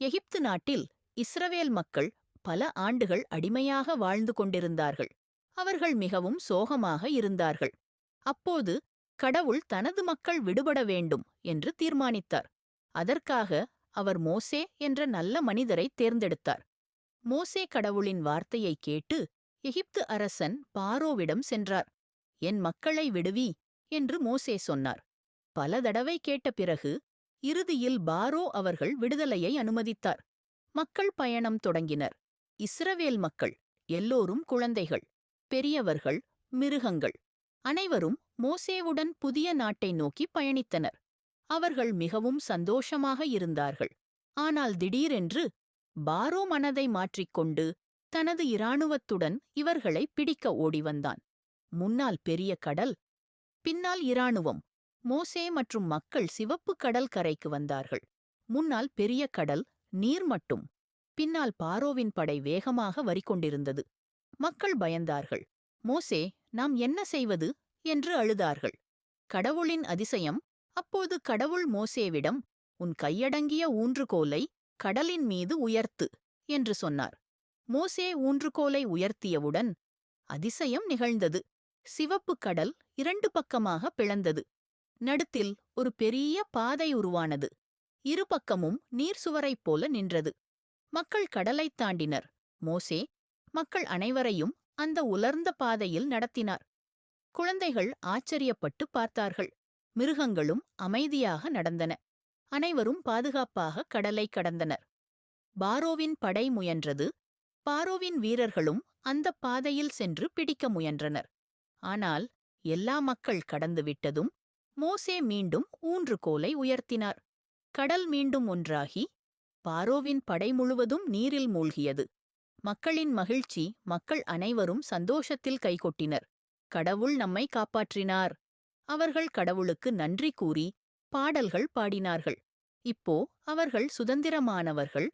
எகிப்து நாட்டில் இஸ்ரவேல் மக்கள் பல ஆண்டுகள் அடிமையாக வாழ்ந்து கொண்டிருந்தார்கள். அவர்கள் மிகவும் சோகமாக இருந்தார்கள். அப்போது கடவுள் தனது மக்கள் விடுபட வேண்டும் என்று தீர்மானித்தார். அதற்காக அவர் மோசே என்ற நல்ல மனிதரை தேர்ந்தெடுத்தார். மோசே கடவுளின் வார்த்தையை கேட்டு எகிப்து அரசன் பாரோவிடம் சென்றார். என் மக்களை விடுவி என்று மோசே சொன்னார். பல தடவை கேட்ட பிறகு இறுதியில் பாரோ அவர்கள் விடுதலையை அனுமதித்தார். மக்கள் பயணம் தொடங்கினர். இஸ்ரவேல் மக்கள் எல்லோரும் குழந்தைகள் பெரியவர்கள் மிருகங்கள் அனைவரும் மோசேவுடன் புதிய நாட்டை நோக்கி பயணித்தனர். அவர்கள் மிகவும் சந்தோஷமாக இருந்தார்கள். ஆனால் திடீரென்று பாரோ மனதை மாற்றிக்கொண்டு தனது இராணுவத்துடன் இவர்களை பிடிக்க ஓடி வந்தான் முன்னால் பெரிய கடல் பின்னால் இராணுவம் மோசே மற்றும் மக்கள் சிவப்பு கடல் கரைக்கு வந்தார்கள். முன்னால் பெரிய கடல் நீர் மட்டும். பின்னால் பாரோவின் படை வேகமாக வரிக்கொண்டிருந்தது மக்கள் பயந்தார்கள். மோசே நாம் என்ன செய்வது? என்று அழுதார்கள். கடவுளின் அதிசயம் அப்போது கடவுள் மோசேவிடம் உன் கையடங்கிய ஊன்றுகோலை கடலின் மீது உயர்த்து என்று சொன்னார். மோசே ஊன்றுகோலை உயர்த்தியவுடன் அதிசயம் நிகழ்ந்தது. சிவப்பு கடல் இரண்டு பக்கமாக பிளந்தது. நடுத்தில் ஒரு பெரிய பாதை உருவானது. இருபக்கமும் நீர் சுவரைப் போல நின்றது. மக்கள் கடலைத் தாண்டினர். மோசே மக்கள் அனைவரையும் அந்த உலர்ந்த பாதையில் நடத்தினார். குழந்தைகள் ஆச்சரியப்பட்டு பார்த்தார்கள். மிருகங்களும் அமைதியாக நடந்தன. அனைவரும் பாதுகாப்பாக கடலை கடந்தனர். பாரோவின் படை முயன்றது. பாரோவின் வீரர்களும் அந்த பாதையில் சென்று பிடிக்க முயன்றனர். ஆனால் எல்லா மக்கள் கடந்துவிட்டதும் மோசே மீண்டும் ஊன்றுகோலை உயர்த்தினார். கடல் மீண்டும் ஒன்றாகி பாரோவின் படை முழுவதும் நீரில் மூழ்கியது. மக்களின் மகிழ்ச்சி மக்கள் அனைவரும் சந்தோஷத்தில் கைகொட்டினர். கடவுள் நம்மை காப்பாற்றினார். அவர்கள் கடவுளுக்கு நன்றி கூறி பாடல்கள் பாடினார்கள். இப்போ அவர்கள் சுதந்திரமானவர்கள்